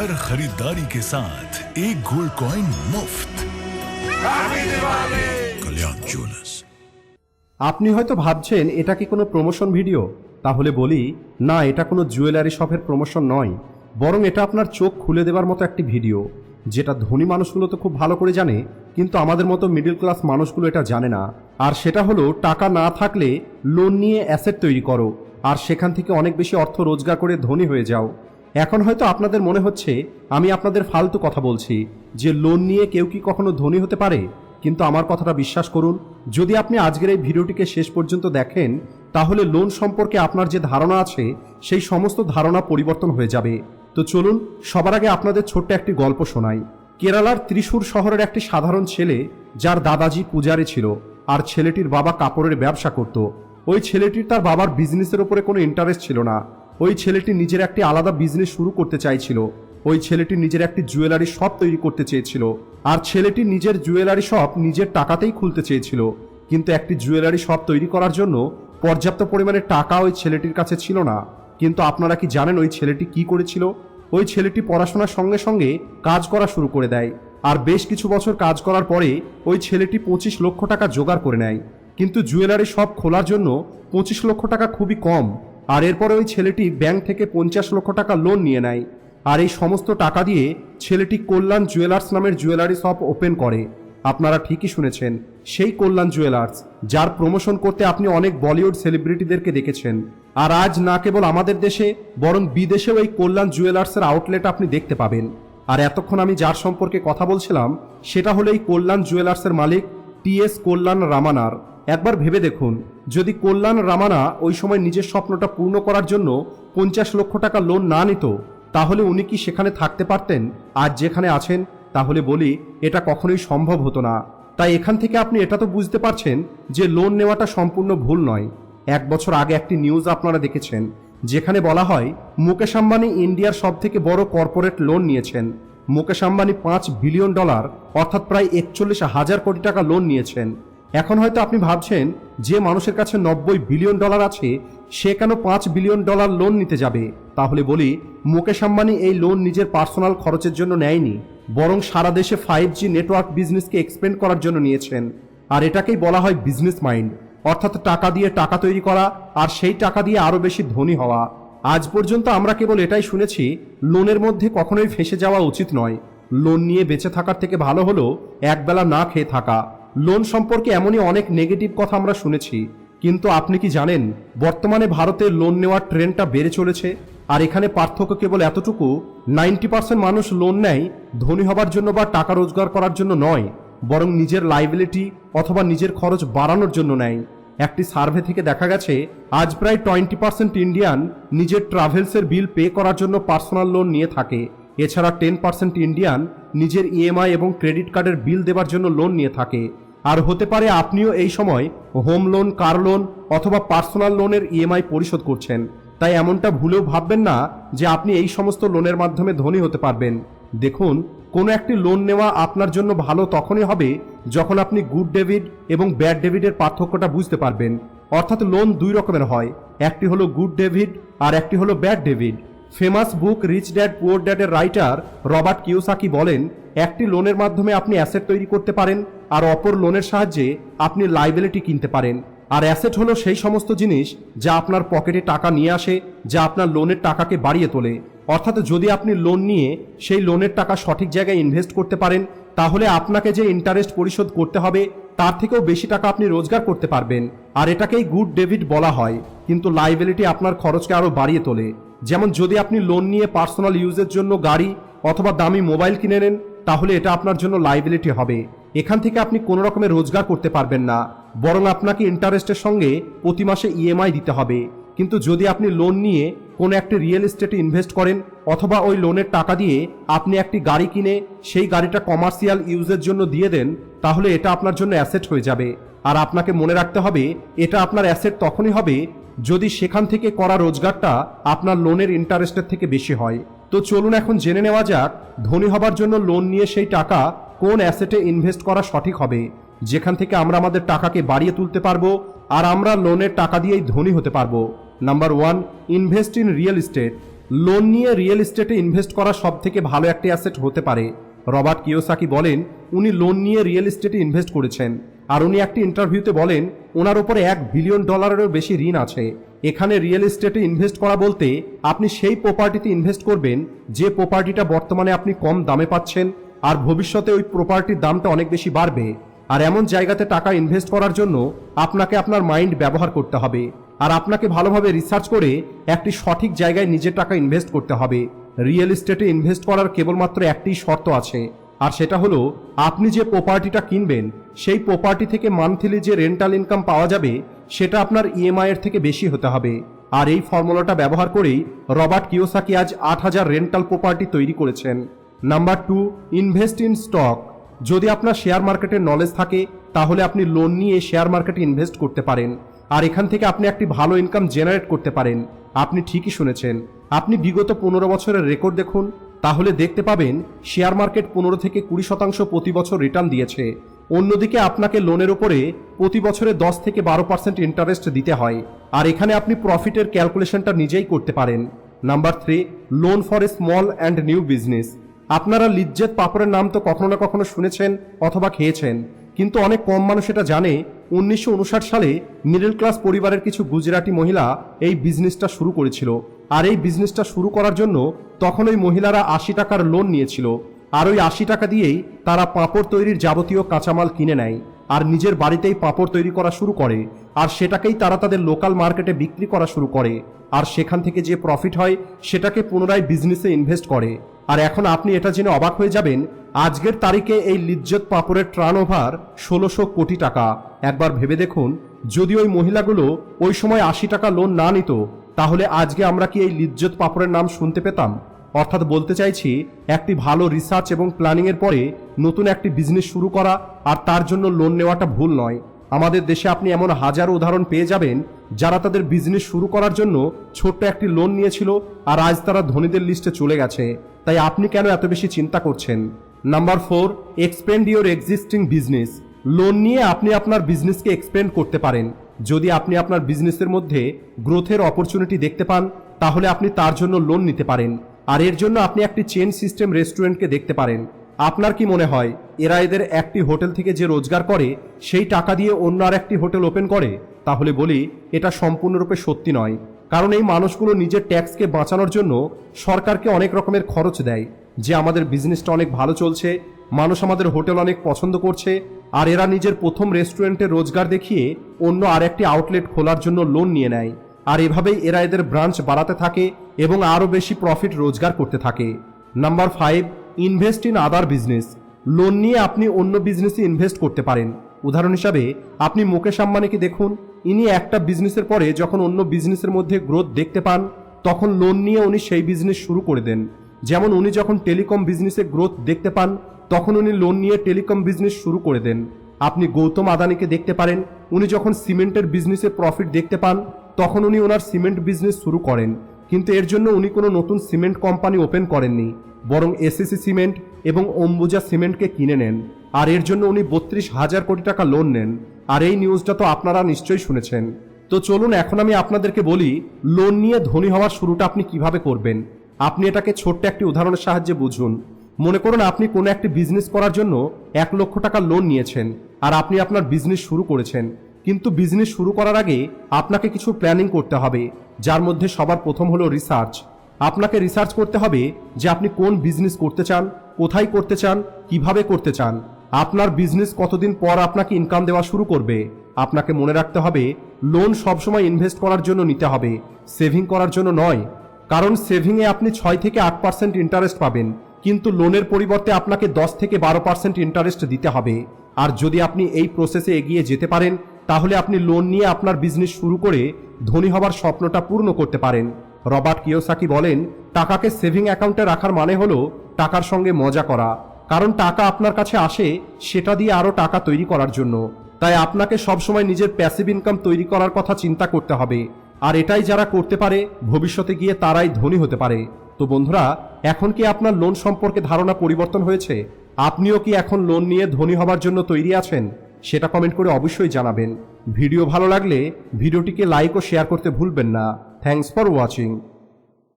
हर खरीदारी के साथ एक गोल्ड कॉइन मुफ्त कल्याण ज्वेलर्स আপনি হয়তো ভাবছেন এটা কি কোনো প্রমোশন ভিডিও তাহলে বলি না এটা কোনো জুয়েলারি শপের প্রমোশন নয় বরং এটা আপনার চোখ খুলে দেওয়ার মতো একটি ভিডিও যেটা ধনী মানুষগুলো তো খুব ভালো করে জানে কিন্তু আমাদের মতো মিডল ক্লাস মানুষগুলো এটা জানে না আর সেটা হলো টাকা না থাকলে লোন নিয়ে অ্যাসেট তৈরি করো আর সেখান থেকে অনেক বেশি অর্থ রোজগার করে ধনী হয়ে যাও এখন হয়তো আপনাদের মনে হচ্ছে আমি আপনাদের ফালতু কথা বলছি, যে লোন নিয়ে কেউ কি কখনো ধনী হতে পারে? কিন্তু আমার কথাটা বিশ্বাস করুন, যদি আপনি আজকের এই ভিডিওটিকে শেষ পর্যন্ত দেখেন, তাহলে লোন সম্পর্কে আপনার যে ধারণা আছে, সেই সমস্ত ধারণা পরিবর্তন হয়ে যাবে। তো চলুন, সবার আগে আপনাদের ছোট্ট একটি গল্প শোনাই। কেরালার ত্রিশূর শহরের একটি সাধারণ ছেলে, যার দাদাজি পূজারি ছিল, আর ছেলেটির বাবা কাপড়ের ব্যবসা করত। ওই ছেলেটির তার বাবার বিজনেসের উপরে কোনো ইন্টারেস্ট ছিল না। ওই ছেলেটি নিজের একটি আলাদা বিজনেস শুরু করতে চাইছিল। ওই ছেলেটি নিজের একটি জুয়েলারি শপ তৈরি করতে চেয়েছিল। আর ছেলেটি নিজের জুয়েলারি শপ নিজের টাকাতেই খুলতে চেয়েছিল। কিন্তু একটি জুয়েলারি শপ তৈরি করার জন্য পর্যাপ্ত পরিমাণে টাকা ওই ছেলেটির কাছে ছিল না। কিন্তু আপনারা কি জানেন ওই ছেলেটি কি করেছিল? ওই ছেলেটি পড়াশোনার সঙ্গে সঙ্গে কাজ করা শুরু করে দেয়। আর বেশ কিছু বছর কাজ করার পরে ওই ছেলেটি পঁচিশ লক্ষ টাকা জোগাড় করে নেয়। কিন্তু জুয়েলারি শপ খোলার জন্য পঁচিশ লক্ষ টাকা খুবই কম। আর এরপরে ওই ছেলেটি ব্যাংক থেকে পঞ্চাশ লক্ষ টাকা লোন নিয়ে নেয়। আর এই সমস্ত টাকা দিয়ে ছেলেটি কল্যাণ জুয়েলার্স নামের জুয়েলারি শপ ওপেন করে। আপনারা ঠিকই শুনেছেন, সেই কল্যাণ জুয়েলার্স, যার প্রমোশন করতে আপনি অনেক বলিউড সেলিব্রিটিদেরকে দেখেছেন। আর আজ না কেবল আমাদের দেশে, বরং বিদেশেও এই কল্যাণ জুয়েলার্সের আউটলেট আপনি দেখতে পাবেন। আর এতক্ষণ আমি যার সম্পর্কে কথা বলছিলাম, সেটা হলো এই কল্যাণ জুয়েলার্সের মালিক টি এস কল্যাণ রামানার। একবার ভেবে দেখুন, যদি কল্যাণ রামানা ওই সময় নিজের স্বপ্নটা পূর্ণ করার জন্য পঞ্চাশ লক্ষ টাকা লোন না নিত, তাহলে উনি কি সেখানে থাকতে পারতেন? আজ যেখানে আছেন, তাহলে বলি, এটা কখনোই সম্ভব হতো না। তাই এখান থেকে আপনি এটা তো বুঝতে পারছেন যে লোন নেওয়াটা সম্পূর্ণ ভুল নয়। এক বছর আগে একটি নিউজ আপনারা দেখেছেন, যেখানে বলা হয়, মুকেশ আম্বানি ইন্ডিয়ার সব থেকে বড় কর্পোরেট লোন নিয়েছেন। মুকেশ আম্বানি পাঁচ বিলিয়ন ডলার, অর্থাৎ প্রায় একচল্লিশ হাজার কোটি টাকা লোন নিয়েছেন। এখন হয়তো আপনি ভাবছেন, যে মানুষের কাছে নব্বই বিলিয়ন ডলার আছে, সে কেন পাঁচ বিলিয়ন ডলার লোন নিতে যাবে? তাহলে বলি, মুকেশ আম্বানি এই লোন নিজের পার্সোনাল খরচের জন্য নেয়নি, বরং সারা দেশে ফাইভ জি নেটওয়ার্ক বিজনেসকে এক্সপেন্ড করার জন্য নিয়েছেন। আর এটাকেই বলা হয় বিজনেস মাইন্ড অর্থাৎ টাকা দিয়ে টাকা তৈরি করা, আর সেই টাকা দিয়ে আরও বেশি ধনী হওয়া। আজ পর্যন্ত আমরা কেবল এটাই শুনেছি, লোনের মধ্যে কখনোই ফেসে যাওয়া উচিত নয়। লোন নিয়ে বেঁচে থাকার থেকে ভালো হলো একবেলা না খেয়ে থাকা। লোন সম্পর্কে এমনই অনেক নেগেটিভ কথা আমরা শুনেছি। কিন্তু আপনি কি জানেন, বর্তমানে ভারতে লোন নেওয়ার ট্রেন্ডটা বেড়ে চলেছে? আর এখানে পার্থক্য কেবল এতটুকু, নাইনটি পার্সেন্ট মানুষ লোন নেয় ধনী হবার জন্য বা টাকা রোজগার করার জন্য নয়, বরং নিজের লাইবিলিটি অথবা নিজের খরচ বাড়ানোর জন্য নেয়। একটি সার্ভে থেকে দেখা গেছে, আজ প্রায় টোয়েন্টি পার্সেন্ট ইন্ডিয়ান নিজের ট্রাভেলসের বিল পে করার জন্য পার্সোনাল লোন নিয়ে থাকে। এছাড়া টেন পার্সেন্ট ইন্ডিয়ান নিজের ইএমআই এবং ক্রেডিট কার্ডের বিল দেবার জন্য লোন নিয়ে থাকে। আর হতে পারে আপনিও এই সময় হোম লোন, কার লোন অথবা পার্সোনাল লোনের ইএমআই পরিশোধ করছেন। তাই এমনটা ভুলেও ভাববেন না যে আপনি এই সমস্ত লোনের মাধ্যমে ধনী হতে পারবেন। দেখুন কোনো একটি লোন নেওয়া আপনার জন্য ভালো তখনই হবে যখন আপনি গুড ডেভিড এবং ব্যাড ডেভিডের পার্থক্যটা বুঝতে পারবেন। অর্থাৎ লোন দুই রকমের হয়। একটি হলো গুড ডেভিড আর একটি হলো bad debt famous book Rich Dad Poor ড্যাডের writer Robert Kiyosaki বলেন, একটি লোনের মাধ্যমে আপনি অ্যাসেট তৈরি করতে পারেন আর অপর লোনের সাহায্যে আপনি লাইবিলিটি কিনতে পারেন। আর অ্যাসেট হলো সেই সমস্ত জিনিস যা আপনার পকেটে টাকা নিয়ে আসে, যা আপনার লোনের টাকাকে বাড়িয়ে তোলে। অর্থাৎ যদি আপনি লোন নিয়ে সেই লোনের টাকা সঠিক জায়গায় ইনভেস্ট করতে পারেন, তাহলে আপনাকে যে ইন্টারেস্ট পরিশোধ করতে হবে, তার থেকেও বেশি টাকা আপনি রোজগার করতে পারবেন। আর এটাকেই গুড ডেবিট বলা হয়। কিন্তু লাইবিলিটি আপনার খরচকে আরও বাড়িয়ে তোলে। যেমন যদি আপনি লোন নিয়ে পার্সোনাল ইউজের জন্য গাড়ি অথবা দামি মোবাইল কিনে নেন, তাহলে এটা আপনার জন্য লাইবিলিটি হবে। এখান থেকে আপনি কোনো রকমের রোজগার করতে পারবেন না। বরং আপনাকে ইন্টারেস্টের সঙ্গে প্রতি মাসে ইএমআই দিতে হবে। কিন্তু যদি আপনি লোন নিয়ে কোনো একটি রিয়েল এস্টেটে ইনভেস্ট করেন, অথবা ওই লোনের টাকা দিয়ে আপনি একটি গাড়ি কিনে সেই গাড়িটা কমার্শিয়াল ইউজের জন্য দিয়ে দেন, তাহলে এটা আপনার জন্য অ্যাসেট হয়ে যাবে। আর আপনাকে মনে রাখতে হবে, এটা আপনার অ্যাসেট তখনই হবে যদি সেখান থেকে করা রোজগারটা আপনার লোনের ইন্টারেস্টের থেকে বেশি হয়। তো চলুন এখন জেনে নেওয়া যাক, ধনী হবার জন্য লোন নিয়ে সেই টাকা কোন অ্যাসেটে ইনভেস্ট করা সঠিক হবে। যেখান থেকে আমরা আমাদের টাকাকে বাড়িয়ে তুলতে পারব, আর আমরা লোনের টাকা দিয়েই ধনী হতে পারব। Number one invest in real estate loan নিয়ে রিয়েল এস্টেটে ইনভেস্ট করা সব থেকে ভালো একটি অ্যাসেট হতে পারে। রবার্ট কিওসাকি বলেন, উনি লোন নিয়ে রিয়েল এস্টেটে ইনভেস্ট করেছেন। আর উনি একটি ইন্টারভিউতে বলেন, ওনার উপরে এক বিলিয়ন ডলারেরও বেশি ঋণ আছে। এখানে রিয়েল এস্টেটে ইনভেস্ট করা বলতে আপনি সেই প্রপার্টিতে ইনভেস্ট করবেন, যে প্রপার্টিটা বর্তমানে আপনি কম দামে পাচ্ছেন, আর ভবিষ্যতে ওই প্রপার্টির দামটা অনেক বেশি বাড়বে। আর এমন জায়গাতে টাকা ইনভেস্ট করার জন্য আপনাকে আপনার মাইন্ড ব্যবহার করতে হবে। আর আপনাকে ভালোভাবে রিসার্চ করে একটি সঠিক জায়গায় নিজের টাকা ইনভেস্ট করতে হবে। রিয়েল এস্টেটে ইনভেস্ট করার কেবলমাত্র একটি শর্ত আছে। আর সেটা হলো, আপনি যে প্রপার্টিটা কিনবেন, সেই প্রপার্টি থেকে মান্থলি যে রেন্টাল ইনকাম পাওয়া যাবে, সেটা আপনার ইএমআই এর থেকে বেশি হতে হবে। আর এই ফর্মুলাটা ব্যবহার করেই রবার্ট কিওসাকি আজ আট হাজার রেন্টাল প্রপার্টি তৈরি করেছেন। Number two invest in stock যদি আপনার শেয়ার মার্কেটের নলেজ থাকে, তাহলে আপনি লোন নিয়ে শেয়ার মার্কেটে ইনভেস্ট করতে পারেন। আর এখান থেকে আপনি একটি ভালো ইনকাম জেনারেট করতে পারেন। আপনি ঠিকই শুনেছেন। আপনি বিগত পনেরো বছরের রেকর্ড দেখুন। তাহলে দেখতে পাবেন শেয়ার মার্কেট পনেরো থেকে কুড়ি শতাংশ প্রতি বছর রিটার্ন দিয়েছে। অন্যদিকে আপনাকে লোনের উপরে প্রতি বছরে দশ থেকে বারো পার্সেন্ট ইন্টারেস্ট দিতে হয়। আর এখানে আপনি প্রফিটের ক্যালকুলেশনটা নিজেই করতে পারেন। Number three loan for a small and new business আপনারা লিজ্জেত পাপড়ের নাম তো কখনো না কখনো শুনেছেন অথবা খেয়েছেন। কিন্তু অনেক কম মানুষ এটা জানে, উনিশশো উনষাট সালে মিডল ক্লাস পরিবারের কিছু গুজরাটি মহিলা এই বিজনেসটা শুরু করেছিল। আর এই বিজনেসটা শুরু করার জন্য তখন ওই মহিলারা আশি টাকার লোন নিয়েছিল। আর ওই আশি টাকা দিয়েই তারা পাঁপড় তৈরির যাবতীয় কাঁচামাল কিনে নেয়। আর নিজের বাড়িতেই পাঁপড় তৈরি করা শুরু করে, আর সেটাকেই তারা তাদের লোকাল মার্কেটে বিক্রি করা শুরু করে। আর সেখান থেকে যে প্রফিট হয়, সেটাকে পুনরায় বিজনেসে ইনভেস্ট করে। আর এখন আপনি এটা জেনে অবাক হয়ে যাবেন, আজকের তারিখে এই লিজ্জত পাপড়ের ট্রান ওভার ষোলোশো কোটি টাকা। একবার ভেবে দেখুন, যদি ওই মহিলাগুলো ওই সময় আশি টাকা লোন না নিত, তাহলে আজকে আমরা কি এই লিজ্জত পাপড়ের নাম শুনতে পেতাম? অর্থাৎ বলতে চাইছি, একটি ভালো রিসার্চ এবং প্ল্যানিংয়ের পরে নতুন একটি বিজনেস শুরু করা আর তার জন্য লোন নেওয়াটা ভুল নয়। আমাদের দেশে আপনি এমন হাজারো উদাহরণ পেয়ে যাবেন যারা তাদের বিজনেস শুরু করার জন্য ছোট্ট একটি লোন নিয়েছিল আর আজ তারা ধনীদের লিস্টে চলে গেছে। তাই আপনি কেন এত বেশি চিন্তা করছেন? Number four expand your existing business loan নিয়ে আপনি আপনার বিজনেসকে এক্সপেন্ড করতে পারেন। যদি আপনি আপনার বিজনেসের মধ্যে গ্রোথের অপরচুনিটি দেখতে পান, তাহলে আপনি তার জন্য লোন নিতে পারেন। আর এর জন্য আপনি একটি চেন সিস্টেম রেস্টুরেন্টকে দেখতে পারেন। আপনার কি মনে হয়, এরা এদের একটি হোটেল থেকে যে রোজগার করে, সেই টাকা দিয়ে অন্য আর একটি হোটেল ওপেন করে? তাহলে বলি, এটা সম্পূর্ণরূপে সত্যি নয়। কারণ এই মানুষগুলো নিজের ট্যাক্সকে বাঁচানোর জন্য সরকারকে অনেক রকমের খরচ দেয়। যে আমাদের বিজনেসটা অনেক ভালো চলছে, মানুষ আমাদের হোটেল অনেক পছন্দ করছে, আর এরা নিজের প্রথম রেস্টুরেন্টে রোজগার দেখিয়ে অন্য আর একটি আউটলেট খোলার জন্য লোন নিয়ে নেয়। আর এভাবেই এরা এদের ব্রাঞ্চ বাড়াতে থাকে এবং আরও বেশি প্রফিট রোজগার করতে থাকে। Number five invest in other business loan নিয়ে আপনি অন্য বিজনেসে ইনভেস্ট করতে পারেন। উদাহরণ হিসাবে, আপনি মুকেশ আম্বানিকে দেখুন। ইনি একটা বিজনেসের পরে যখন অন্য বিজনেসের মধ্যে গ্রোথ দেখতে পান, তখন লোন নিয়ে উনি সেই বিজনেস শুরু করে দেন। যেমন উনি যখন টেলিকম বিজনেসে গ্রোথ দেখতে পান, তখন উনি লোন নিয়ে টেলিকম বিজনেস শুরু করে দেন। আপনি গৌতম আদানিকে দেখতে পারেন। উনি যখন সিমেন্টের বিজনেসে প্রফিট দেখতে পান, তখন উনি ওনার সিমেন্ট বিজনেস শুরু করেন। কিন্তু এর জন্য উনি কোনো নতুন সিমেন্ট কোম্পানি ওপেন করেননি, বরং এসএসসি সিমেন্ট এবং অম্বুজা সিমেন্টকে কিনে নেন। আর এর জন্য উনি বত্রিশ হাজার কোটি টাকা লোন নেন। আর এই নিউজটা তো আপনারা নিশ্চয়ই শুনেছেন। তো চলুন এখন আমি আপনাদেরকে বলি, লোন নিয়ে ধনী হওয়ার শুরুটা আপনি কীভাবে করবেন? আপনি এটাকে ছোট্ট একটি উদাহরণের সাহায্যে বুঝুন। মনে করুন আপনি কোনো একটি বিজনেস করার জন্য এক লক্ষ টাকা লোন নিয়েছেন, আর আপনি আপনার বিজনেস শুরু করেছেন। কিন্তু বিজনেস শুরু করার আগে আপনাকে কিছু প্ল্যানিং করতে হবে, যার মধ্যে সবার প্রথম হলো রিসার্চ আপনাকে রিসার্চ করতে হবে যে আপনি কোন বিজনেস করতে চান, কোথায় করতে চান, কীভাবে করতে চান। আপনার বিজনেস কতদিন পর আপনাকে ইনকাম দেওয়া শুরু করবে? আপনাকে মনে রাখতে হবে লোন সবসময় ইনভেস্ট করার জন্য নিতে হবে সেভিং করার জন্য নয়। কারণ সেভিংয়ে আপনি ছয় থেকে আট পার্সেন্ট ইন্টারেস্ট পাবেন, কিন্তু লোনের পরিবর্তে আপনাকে দশ থেকে বারো পার্সেন্ট ইন্টারেস্ট দিতে হবে। আর যদি আপনি এই প্রসেসে এগিয়ে যেতে পারেন তাহলে আপনি লোন নিয়ে আপনার বিজনেস শুরু করে ধনী হবার স্বপ্নটা পূর্ণ করতে পারেন। রবার্ট কিওসাকি বলেন, টাকাকে সেভিং অ্যাকাউন্টে রাখার মানে হলো টাকার সঙ্গে মজা করা। কারণ টাকা আপনার কাছে আসে, সেটা দিয়ে আরও টাকা তৈরি করার জন্য। তাই আপনাকে সবসময় নিজের প্যাসিভ ইনকাম তৈরি করার কথা চিন্তা করতে হবে। আর এটাই যারা করতে পারে, ভবিষ্যতে গিয়ে তারাই ধনী হতে পারে। তো বন্ধুরা, এখন কি আপনার লোন সম্পর্কে ধারণা পরিবর্তন হয়েছে? আপনিও কি এখন লোন নিয়ে ধনী হবার জন্য তৈরি আছেন? সেটা কমেন্ট করে অবশ্যই জানাবেন। ভিডিও ভালো লাগলে ভিডিওটিকে লাইক ও শেয়ার করতে ভুলবেন না। Thanks for watching